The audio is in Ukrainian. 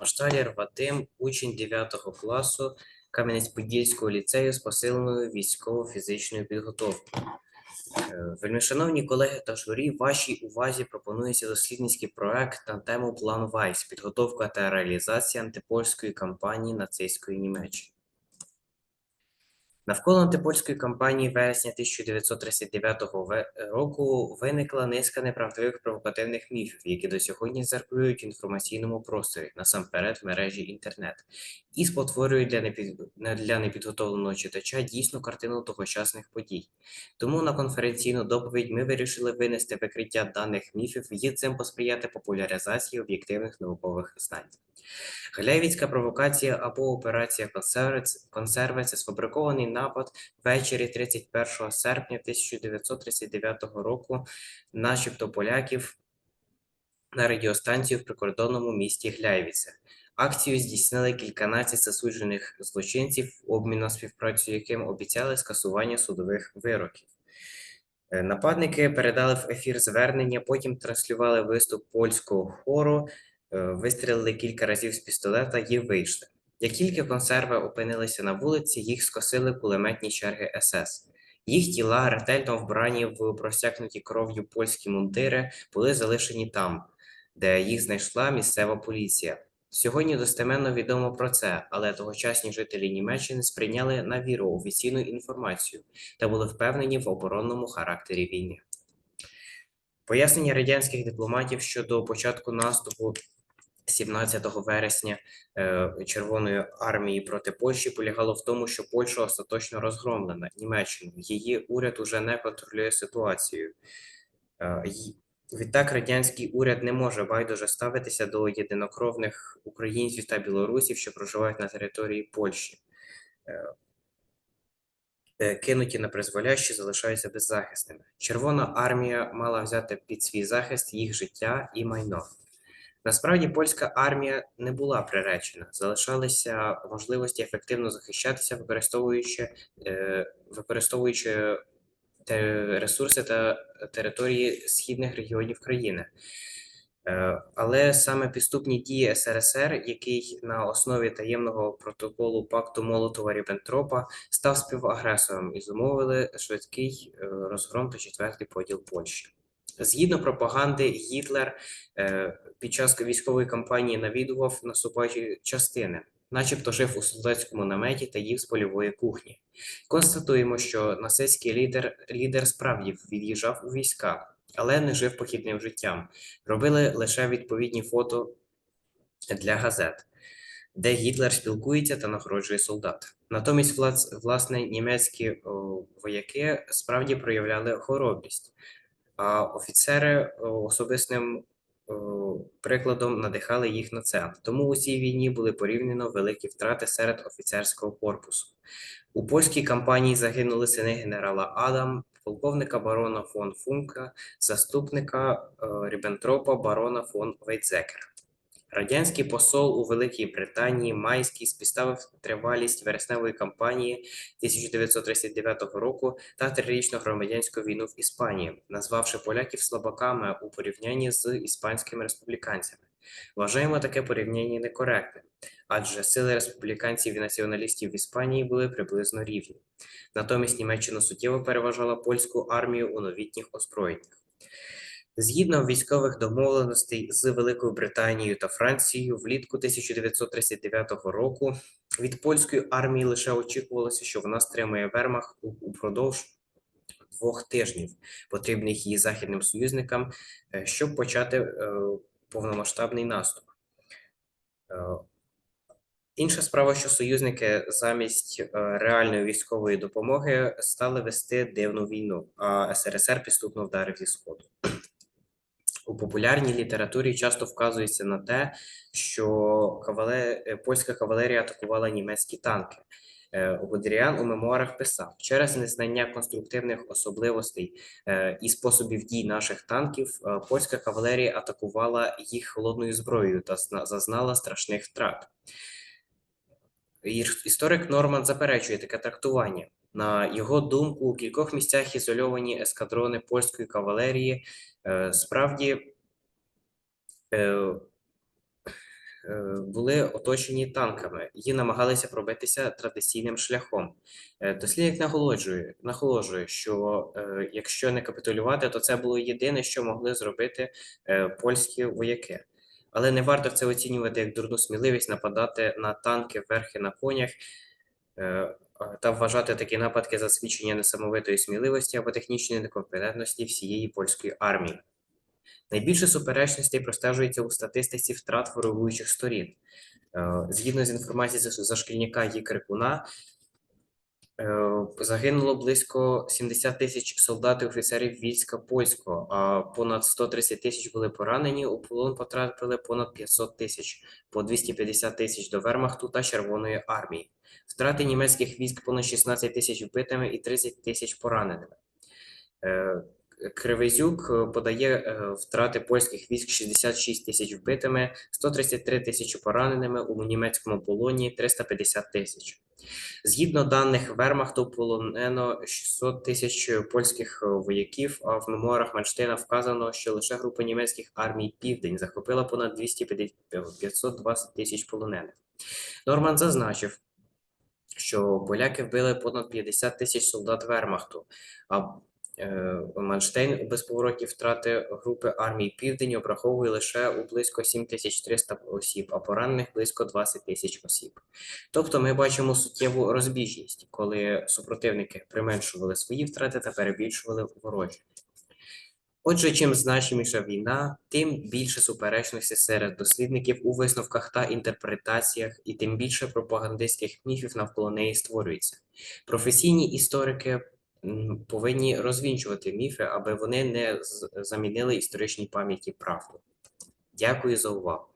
Машталєр Вадим, учень 9 класу Кам'янець-Подільського ліцею з посиленою військово-фізичною підготовкою. Е, Вельмишановні колеги та журі, вашій увазі пропонується дослідницький проект на тему План Вайс підготовка та реалізація антипольської кампанії нацистської Німеччини. Навколо антипольської кампанії вересня 1939 року виникла низка неправдивих провокативних міфів, які до сьогодні циркулюють в інформаційному просторі, насамперед в мережі інтернет, і спотворюють для, непід... для непідготовленого читача дійсну картину тогочасних подій. Тому на конференційну доповідь ми вирішили винести викриття даних міфів і цим посприяти популяризації об'єктивних наукових знань. Гляєвіцька провокація або операція «Консервець- консерви це сфабрикований напад ввечері 31 серпня 1939 року, начебто поляків, на радіостанцію в прикордонному місті Гляєвіце. Акцію здійснили кільканадцять засуджених злочинців, обмін на співпрацю яким обіцяли скасування судових вироків. Е, Нападники передали в ефір звернення, потім транслювали виступ польського хору, е, вистрілили кілька разів з пістолета і вийшли. Як тільки консерви опинилися на вулиці, їх скосили кулеметні черги СС. Їх тіла, ретельно вбрані в просякнуті кров'ю польські мундири, були залишені там, де їх знайшла місцева поліція. Сьогодні достеменно відомо про це, але тогочасні жителі Німеччини сприйняли на віру офіційну інформацію та були впевнені в оборонному характері війни. Пояснення радянських дипломатів щодо початку наступу 17 вересня е, Червоної армії проти Польщі полягало в тому, що Польща остаточно розгромлена Німеччиною. Її уряд уже не контролює ситуацію. Е, Відтак, радянський уряд не може байдуже ставитися до єдинокровних українців та білорусів, що проживають на території Польщі. Е, кинуті на призволяще, залишаються беззахисними. Червона армія мала взяти під свій захист їх життя і майно. Насправді польська армія не була приречена, залишалися можливості ефективно захищатися, використовуючи, е, використовуючи ресурси та території східних регіонів країни. Е, Але саме підступні дії СРСР, який на основі таємного протоколу пакту Молотова-Ріббентропа став співагресором і зумовили швидкий е, розгром та четвертий поділ Польщі. Згідно пропаганди, Гітлер е, під час військової кампанії навідував наступаючі частини, начебто жив у солдатському наметі та їв з польової кухні. Констатуємо, що нацистський лідер, лідер справді від'їжджав у війська, але не жив похідним життям. Робили лише відповідні фото для газет, де Гітлер спілкується та нагороджує солдат. Натомість, власне, німецькі вояки справді проявляли хоробрість, а офіцери особистим прикладом надихали їх на це. Тому у цій війні були порівняно великі втрати серед офіцерського корпусу. У польській кампанії загинули сини генерала Адам, полковника барона фон Функа, заступника Рібентропа барона фон Вейцекера. Радянський посол у Великій Британії Майський співставив тривалість вересневої кампанії 1939 року та трирічну громадянську війну в Іспанії, назвавши поляків слабаками у порівнянні з іспанськими республіканцями. Вважаємо таке порівняння некоректним, адже сили республіканців і націоналістів в Іспанії були приблизно рівні. Натомість Німеччина суттєво переважала польську армію у новітніх озброєннях. Згідно військових домовленостей з Великою Британією та Францією, влітку 1939 року від польської армії лише очікувалося, що вона стримує Вермахт у- упродовж двох тижнів, потрібних її західним союзникам, е, щоб почати е, повномасштабний наступ. Е, Інша справа, що союзники замість реальної військової допомоги стали вести дивну війну, а СРСР підступно вдарив зі сходу. У популярній літературі часто вказується на те, що кавале... е, польська кавалерія атакувала німецькі танки. Е, Гудеріан у мемуарах писав: через незнання конструктивних особливостей е, і способів дій наших танків, польська кавалерія атакувала їх холодною зброєю та зазнала страшних втрат. Історик Норман заперечує таке трактування. На його думку, у кількох місцях ізольовані ескадрони польської кавалерії е, справді е, е, були оточені танками і намагалися пробитися традиційним шляхом. Дослідник наголоджує, наголошує, що якщо не капітулювати, то це було єдине, що могли зробити польські вояки. Але не варто це оцінювати як дурну сміливість нападати на танки верхи на конях та вважати такі нападки за свідчення несамовитої сміливості або технічної некомпетентності всієї польської армії. Найбільше суперечностей простежується у статистиці втрат ворогуючих сторін. Е, Згідно з інформацією за шкільника Крикуна, е, загинуло близько 70 тисяч солдат і офіцерів війська польського, а понад 130 тисяч були поранені. У полон потрапили понад 500 тисяч, по 250 тисяч до Вермахту та Червоної армії. Втрати німецьких військ понад 16 тисяч вбитими і 30 тисяч пораненими. Е, Кривизюк е, подає е, втрати польських військ 66 тисяч вбитими, 133 тисячі пораненими, у німецькому полоні 350 тисяч. Згідно даних Вермахту, полонено 600 тисяч польських вояків, а в мемуарах Манштейна вказано, що лише група німецьких армій Південь захопила понад 250 520 тисяч полонених. Норман зазначив, що поляки вбили понад 50 тисяч солдат Вермахту, а Манштейн у безповоротні втрати групи армій Південь обраховує лише у близько 7300 осіб, а поранених близько 20 тисяч осіб. Тобто ми бачимо суттєву розбіжність, коли супротивники применшували свої втрати та перебільшували ворожі. Отже, чим значиміша війна, тим більше суперечностей серед дослідників у висновках та інтерпретаціях, і тим більше пропагандистських міфів навколо неї створюється. Професійні історики повинні розвінчувати міфи, аби вони не замінили історичній пам'яті правду. Дякую за увагу.